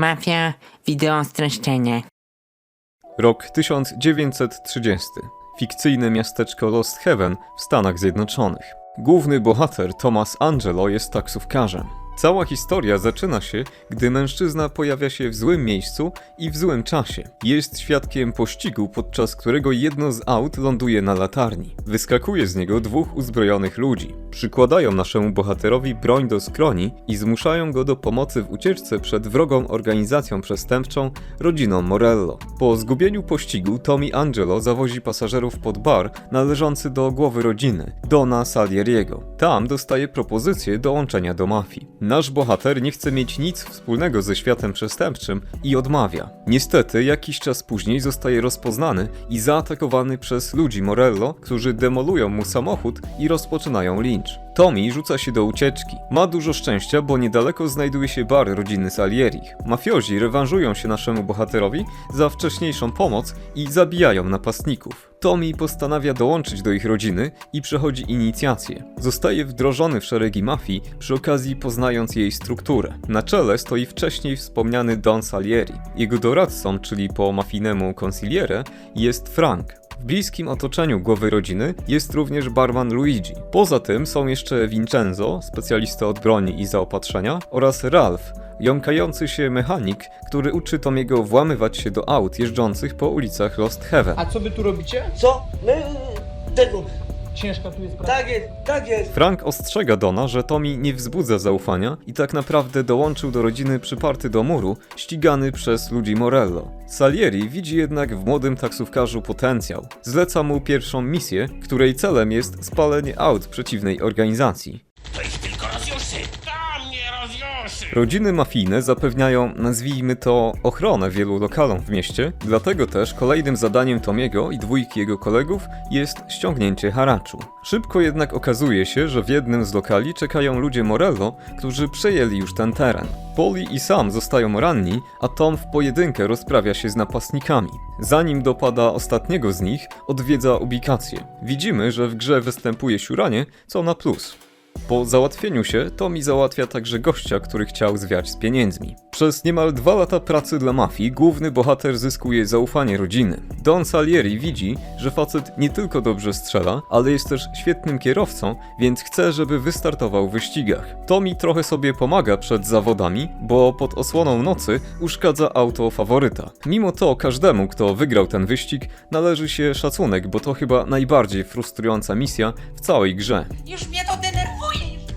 Mafia, wideo streszczenie. Rok 1930. Fikcyjne miasteczko Lost Heaven w Stanach Zjednoczonych. Główny bohater Thomas Angelo jest taksówkarzem. Cała historia zaczyna się, gdy mężczyzna pojawia się w złym miejscu i w złym czasie. Jest świadkiem pościgu, podczas którego jedno z aut ląduje na latarni. Wyskakuje z niego dwóch uzbrojonych ludzi. Przykładają naszemu bohaterowi broń do skroni i zmuszają go do pomocy w ucieczce przed wrogą organizacją przestępczą, rodziną Morello. Po zgubieniu pościgu Tommy Angelo zawozi pasażerów pod bar należący do głowy rodziny, Dona Salieriego. Tam dostaje propozycję dołączenia do mafii. Nasz bohater nie chce mieć nic wspólnego ze światem przestępczym i odmawia. Niestety, jakiś czas później zostaje rozpoznany i zaatakowany przez ludzi Morello, którzy demolują mu samochód i rozpoczynają lincz. Tommy rzuca się do ucieczki. Ma dużo szczęścia, bo niedaleko znajduje się bar rodziny Salierich. Mafiozi rewanżują się naszemu bohaterowi za wcześniejszą pomoc i zabijają napastników. Tommy postanawia dołączyć do ich rodziny i przechodzi inicjację. Zostaje wdrożony w szeregi mafii, przy okazji poznając jej strukturę. Na czele stoi wcześniej wspomniany Don Salieri. Jego doradcą, czyli po mafijnemu consigliere, jest Frank, w bliskim otoczeniu głowy rodziny jest również barman Luigi. Poza tym są jeszcze Vincenzo, specjalista od broni i zaopatrzenia, oraz Ralph, jąkający się mechanik, który uczy Tomiego włamywać się do aut jeżdżących po ulicach Lost Heaven. A co wy tu robicie? Co? My tego. Ciężka tu jest praca. Tak jest, tak jest. Frank ostrzega Dona, że Tommy nie wzbudza zaufania i tak naprawdę dołączył do rodziny przyparty do muru, ścigany przez ludzi Morello. Salieri widzi jednak w młodym taksówkarzu potencjał. Zleca mu pierwszą misję, której celem jest spalenie aut przeciwnej organizacji. To ich tylko rozjuszy! Rodziny mafijne zapewniają, nazwijmy to, ochronę wielu lokalom w mieście, dlatego też kolejnym zadaniem Tomiego i dwójki jego kolegów jest ściągnięcie haraczu. Szybko jednak okazuje się, że w jednym z lokali czekają ludzie Morello, którzy przejęli już ten teren. Polly i Sam zostają ranni, a Tom w pojedynkę rozprawia się z napastnikami. Zanim dopada ostatniego z nich, odwiedza ubikację. Widzimy, że w grze występuje siuranie, co na plus. Po załatwieniu się, Tommy załatwia także gościa, który chciał zwiać z pieniędzmi. Przez niemal dwa lata pracy dla mafii, główny bohater zyskuje zaufanie rodziny. Don Salieri widzi, że facet nie tylko dobrze strzela, ale jest też świetnym kierowcą, więc chce, żeby wystartował w wyścigach. Tommy trochę sobie pomaga przed zawodami, bo pod osłoną nocy uszkadza auto faworyta. Mimo to każdemu, kto wygrał ten wyścig, należy się szacunek, bo to chyba najbardziej frustrująca misja w całej grze. Już mnie to!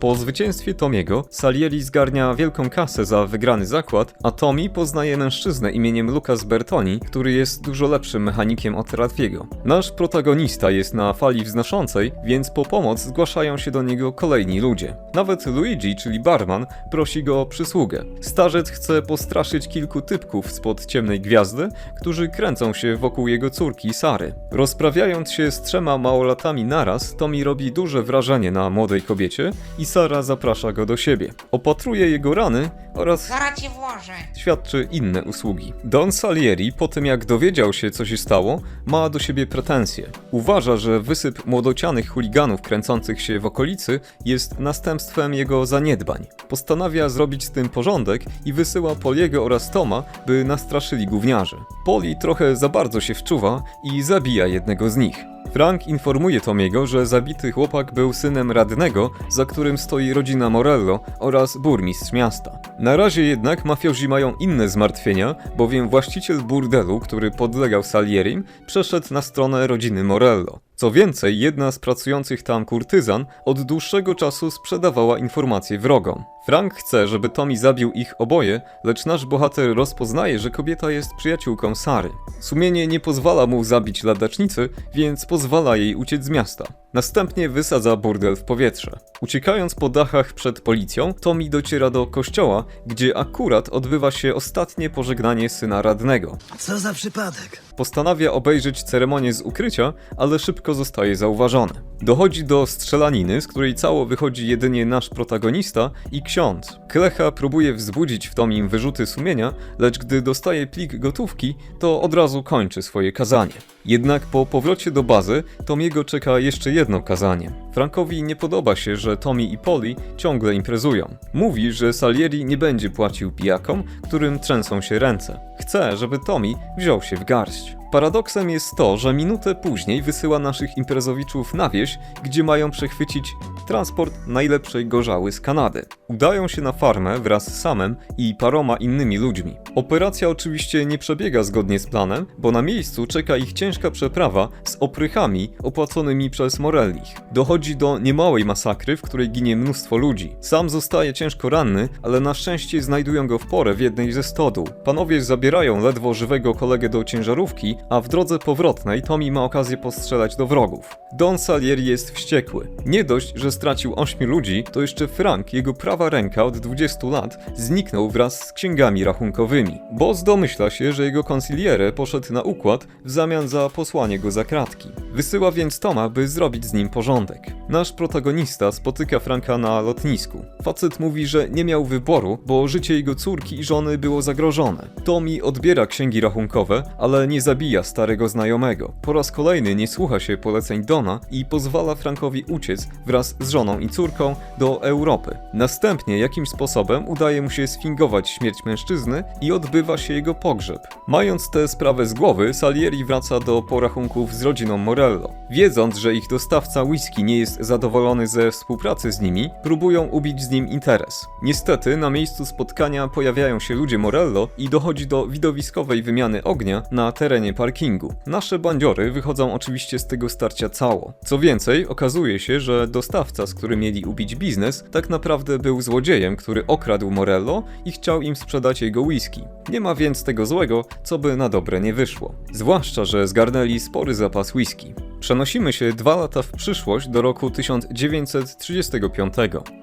Po zwycięstwie Tomiego, Salieri zgarnia wielką kasę za wygrany zakład, a Tommy poznaje mężczyznę imieniem Lucas Bertoni, który jest dużo lepszym mechanikiem od Ralfiego. Nasz protagonista jest na fali wznoszącej, więc po pomoc zgłaszają się do niego kolejni ludzie. Nawet Luigi, czyli barman, prosi go o przysługę. Starzec chce postraszyć kilku typków spod ciemnej gwiazdy, którzy kręcą się wokół jego córki Sary. Rozprawiając się z trzema małolatami naraz, Tommy robi duże wrażenie na młodej kobiecie i Sara zaprasza go do siebie. Opatruje jego rany oraz Zaraz włożę! świadczy inne usługi. Don Salieri, po tym jak dowiedział się, co się stało, ma do siebie pretensje. Uważa, że wysyp młodocianych chuliganów kręcących się w okolicy jest następstwem jego zaniedbań. Postanawia zrobić z tym porządek i wysyła Poliego oraz Toma, by nastraszyli gówniarzy. Poli trochę za bardzo się wczuwa i zabija jednego z nich. Frank informuje Tomiego, że zabity chłopak był synem radnego, za którym stoi rodzina Morello oraz burmistrz miasta. Na razie jednak mafiozi mają inne zmartwienia, bowiem właściciel burdelu, który podlegał Salierim, przeszedł na stronę rodziny Morello. Co więcej, jedna z pracujących tam kurtyzan od dłuższego czasu sprzedawała informacje wrogom. Frank chce, żeby Tommy zabił ich oboje, lecz nasz bohater rozpoznaje, że kobieta jest przyjaciółką Sary. Sumienie nie pozwala mu zabić ladacznicy, więc pozwala jej uciec z miasta. Następnie wysadza burdel w powietrze. Uciekając po dachach przed policją, Tommy dociera do kościoła, gdzie akurat odbywa się ostatnie pożegnanie syna radnego. Co za przypadek? Postanawia obejrzeć ceremonię z ukrycia, ale szybko zostaje zauważony. Dochodzi do strzelaniny, z której cało wychodzi jedynie nasz protagonista i ksiądz. Klecha próbuje wzbudzić w Tomim wyrzuty sumienia, lecz gdy dostaje plik gotówki, to od razu kończy swoje kazanie. Jednak po powrocie do bazy, Tomiego czeka jeszcze jedno kazanie. Frankowi nie podoba się, że Tommy i Polly ciągle imprezują. Mówi, że Salieri nie będzie płacił pijakom, którym trzęsą się ręce. Chce, żeby Tommy wziął się w garść. Paradoksem jest to, że minutę później wysyła naszych imprezowiczów na wieś, gdzie mają przechwycić transport najlepszej gorzały z Kanady. Udają się na farmę wraz z Samem i paroma innymi ludźmi. Operacja oczywiście nie przebiega zgodnie z planem, bo na miejscu czeka ich ciężka przeprawa z oprychami opłaconymi przez Morellich. Dochodzi do niemałej masakry, w której ginie mnóstwo ludzi. Sam zostaje ciężko ranny, ale na szczęście znajdują go w porę w jednej ze stodół. Panowie zabierają ledwo żywego kolegę do ciężarówki, a w drodze powrotnej Tommy ma okazję postrzelać do wrogów. Don Salieri jest wściekły. Nie dość, że stracił ośmiu ludzi, to jeszcze Frank, jego prawa ręka od 20 lat, zniknął wraz z księgami rachunkowymi. Boss domyśla się, że jego konsiliere poszedł na układ w zamian za posłanie go za kratki. Wysyła więc Toma, by zrobić z nim porządek. Nasz protagonista spotyka Franka na lotnisku. Facet mówi, że nie miał wyboru, bo życie jego córki i żony było zagrożone. Tommy odbiera księgi rachunkowe, ale nie zabija starego znajomego. Po raz kolejny nie słucha się poleceń Dona i pozwala Frankowi uciec wraz z żoną i córką do Europy. Następnie jakimś sposobem udaje mu się sfingować śmierć mężczyzny i odbywa się jego pogrzeb. Mając tę sprawę z głowy, Salieri wraca do porachunków z rodziną Morello. Wiedząc, że ich dostawca whisky nie jest zadowolony ze współpracy z nimi, próbują ubić z nim interes. Niestety, na miejscu spotkania pojawiają się ludzie Morello i dochodzi do widowiskowej wymiany ognia na terenie parkingu. Nasze bandziory wychodzą oczywiście z tego starcia cało. Co więcej, okazuje się, że dostawca, z którym mieli ubić biznes, tak naprawdę był złodziejem, który okradł Morello i chciał im sprzedać jego whisky. Nie ma więc tego złego, co by na dobre nie wyszło. Zwłaszcza, że zgarnęli spory zapas whisky. Przenosimy się dwa lata w przyszłość do roku 1935.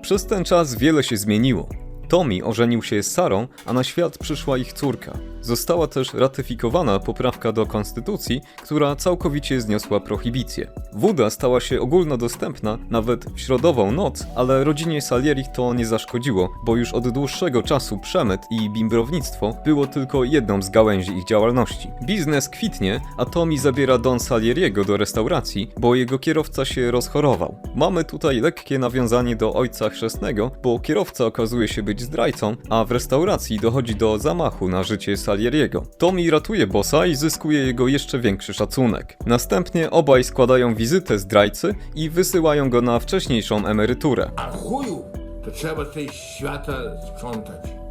Przez ten czas wiele się zmieniło. Tommy ożenił się z Sarą, a na świat przyszła ich córka. Została też ratyfikowana poprawka do konstytucji, która całkowicie zniosła prohibicję. Woda stała się ogólnodostępna nawet w środową noc, ale rodzinie Salierich to nie zaszkodziło, bo już od dłuższego czasu przemyt i bimbrownictwo było tylko jedną z gałęzi ich działalności. Biznes kwitnie, a Tommy zabiera Don Salieriego do restauracji, bo jego kierowca się rozchorował. Mamy tutaj lekkie nawiązanie do ojca chrzestnego, bo kierowca okazuje się być zdrajcą, a w restauracji dochodzi do zamachu na życie Salieriego. Tommy ratuje bossa i zyskuje jego jeszcze większy szacunek. Następnie obaj składają wizytę zdrajcy i wysyłają go na wcześniejszą emeryturę. A chujów to trzeba z tej świata sprzątać.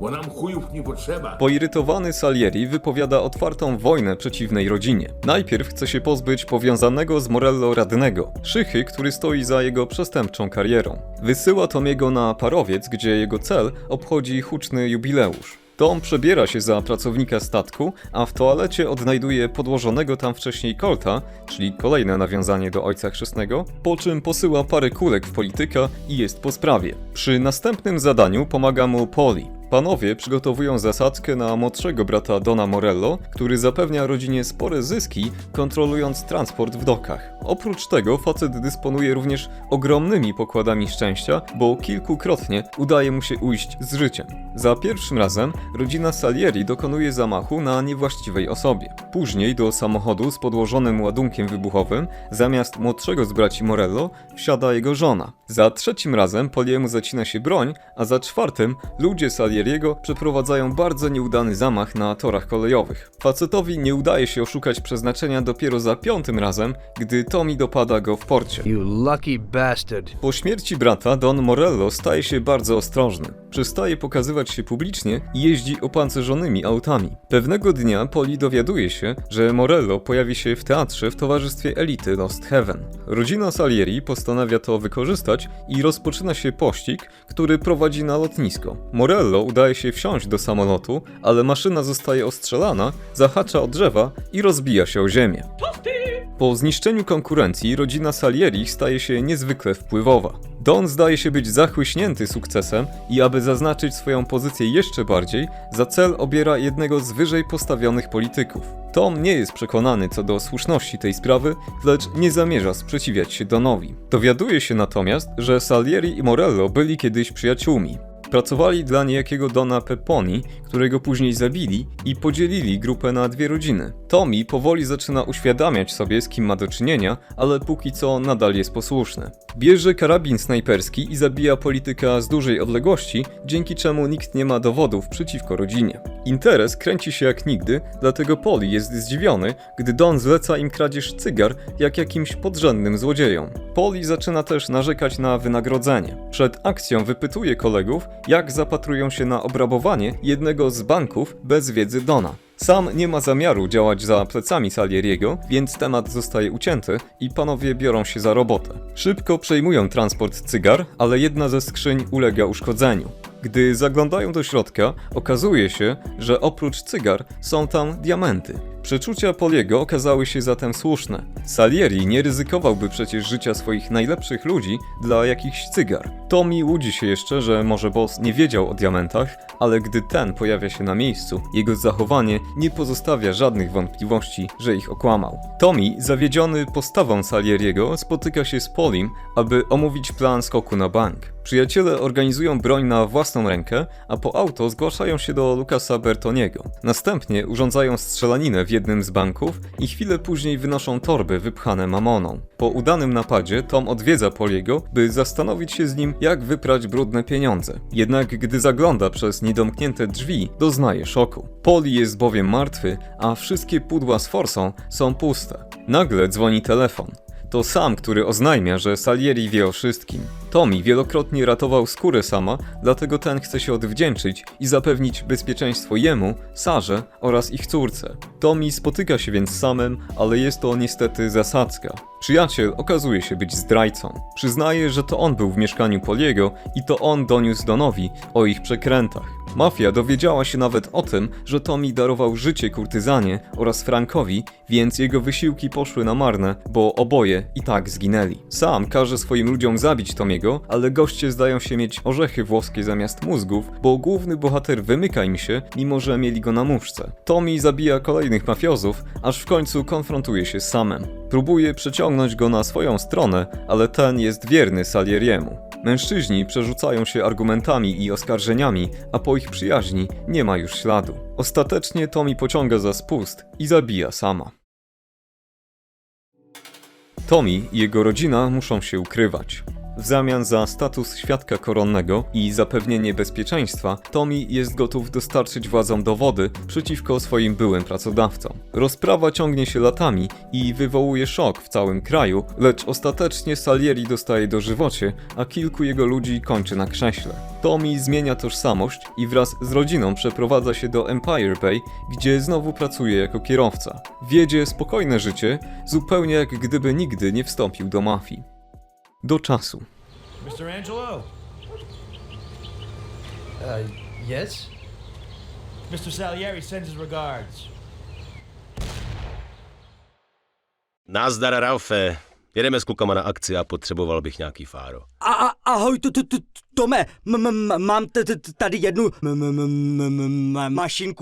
Bo nam chujów nie potrzeba. Poirytowany Salieri wypowiada otwartą wojnę przeciwnej rodzinie. Najpierw chce się pozbyć powiązanego z Morello radnego, Szychy, który stoi za jego przestępczą karierą. Wysyła Tomiego na parowiec, gdzie jego cel obchodzi huczny jubileusz. Tom przebiera się za pracownika statku, a w toalecie odnajduje podłożonego tam wcześniej Colta, czyli kolejne nawiązanie do ojca chrzestnego, po czym posyła parę kulek w polityka i jest po sprawie. Przy następnym zadaniu pomaga mu Polly. Panowie przygotowują zasadzkę na młodszego brata Dona Morello, który zapewnia rodzinie spore zyski, kontrolując transport w dokach. Oprócz tego facet dysponuje również ogromnymi pokładami szczęścia, bo kilkukrotnie udaje mu się ujść z życiem. Za pierwszym razem rodzina Salieri dokonuje zamachu na niewłaściwej osobie. Później do samochodu z podłożonym ładunkiem wybuchowym, zamiast młodszego z braci Morello, wsiada jego żona. Za trzecim razem Poliemu zacina się broń, a za czwartym ludzie Salieriego przeprowadzają bardzo nieudany zamach na torach kolejowych. Facetowi nie udaje się oszukać przeznaczenia dopiero za piątym razem, gdy Tommy dopada go w porcie. Po śmierci brata Don Morello staje się bardzo ostrożny. Przestaje pokazywać się publicznie i jeździ opancerzonymi autami. Pewnego dnia Poli dowiaduje się, że Morello pojawi się w teatrze w towarzystwie elity Lost Heaven. Rodzina Salieri postanawia to wykorzystać i rozpoczyna się pościg, który prowadzi na lotnisko. Morello udaje się wsiąść do samolotu, ale maszyna zostaje ostrzelana, zahacza o drzewa i rozbija się o ziemię. Po zniszczeniu konkurencji rodzina Salieri staje się niezwykle wpływowa. Don zdaje się być zachłyśnięty sukcesem i aby zaznaczyć swoją pozycję jeszcze bardziej, za cel obiera jednego z wyżej postawionych polityków. Tom nie jest przekonany co do słuszności tej sprawy, lecz nie zamierza sprzeciwiać się Donowi. Dowiaduje się natomiast, że Salieri i Morello byli kiedyś przyjaciółmi. Pracowali dla niejakiego Dona Peponi, którego później zabili i podzielili grupę na dwie rodziny. Tommy powoli zaczyna uświadamiać sobie, z kim ma do czynienia, ale póki co nadal jest posłuszny. Bierze karabin snajperski i zabija polityka z dużej odległości, dzięki czemu nikt nie ma dowodów przeciwko rodzinie. Interes kręci się jak nigdy, dlatego Poli jest zdziwiony, gdy Don zleca im kradzież cygar jak jakimś podrzędnym złodziejom. Poli zaczyna też narzekać na wynagrodzenie. Przed akcją wypytuje kolegów, jak zapatrują się na obrabowanie jednego z banków bez wiedzy Dona. Sam nie ma zamiaru działać za plecami Salieriego, więc temat zostaje ucięty i panowie biorą się za robotę. Szybko przejmują transport cygar, ale jedna ze skrzyń ulega uszkodzeniu. Gdy zaglądają do środka, okazuje się, że oprócz cygar są tam diamenty. Przeczucia Poliego okazały się zatem słuszne. Salieri nie ryzykowałby przecież życia swoich najlepszych ludzi dla jakichś cygar. Tommy łudzi się jeszcze, że może boss nie wiedział o diamentach, ale gdy ten pojawia się na miejscu, jego zachowanie nie pozostawia żadnych wątpliwości, że ich okłamał. Tommy, zawiedziony postawą Salieriego, spotyka się z Polim, aby omówić plan skoku na bank. Przyjaciele organizują broń na własną rękę, a po auto zgłaszają się do Lucasa Bertoniego. Następnie urządzają strzelaninę w jednym z banków i chwilę później wynoszą torby wypchane mamoną. Po udanym napadzie Tom odwiedza Poliego, by zastanowić się z nim, jak wyprać brudne pieniądze. Jednak gdy zagląda przez niedomknięte drzwi, doznaje szoku. Poli jest bowiem martwy, a wszystkie pudła z forsą są puste. Nagle dzwoni telefon. To sam, który oznajmia, że Salieri wie o wszystkim. Tommy wielokrotnie ratował skórę sama, dlatego ten chce się odwdzięczyć i zapewnić bezpieczeństwo jemu, Sarze oraz ich córce. Tommy spotyka się więc z samym, ale jest to niestety zasadzka. Przyjaciel okazuje się być zdrajcą. Przyznaje, że to on był w mieszkaniu Poliego i to on doniósł Donowi o ich przekrętach. Mafia dowiedziała się nawet o tym, że Tommy darował życie kurtyzanie oraz Frankowi, więc jego wysiłki poszły na marne, bo oboje i tak zginęli. Sam każe swoim ludziom zabić Tomiego, ale goście zdają się mieć orzechy włoskie zamiast mózgów, bo główny bohater wymyka im się, mimo że mieli go na muszce. Tommy zabija kolejnych mafiozów, aż w końcu konfrontuje się z samem. Próbuje przeciągnąć go na swoją stronę, ale ten jest wierny Salieriemu. Mężczyźni przerzucają się argumentami i oskarżeniami, a po ich przyjaźni nie ma już śladu. Ostatecznie Tommy pociąga za spust i zabija sama. Tommy i jego rodzina muszą się ukrywać. W zamian za status świadka koronnego i zapewnienie bezpieczeństwa, Tommy jest gotów dostarczyć władzom dowody przeciwko swoim byłym pracodawcom. Rozprawa ciągnie się latami i wywołuje szok w całym kraju, lecz ostatecznie Salieri dostaje dożywocie, a kilku jego ludzi kończy na krześle. Tommy zmienia tożsamość i wraz z rodziną przeprowadza się do Empire Bay, gdzie znowu pracuje jako kierowca. Wiedzie spokojne życie, zupełnie jak gdyby nigdy nie wstąpił do mafii. Do czasu. Mr. Angelo, Uh, yes? Mr. Salieri sends his regards. Nazdar, Ralfe. Jedeme s klukama na akci a potřeboval bych nějaký fáro. A, a, ahoj, to, to, to, Tome, m, m, m, mám t- t- tady jednu m, m, m, m, m, mašinku.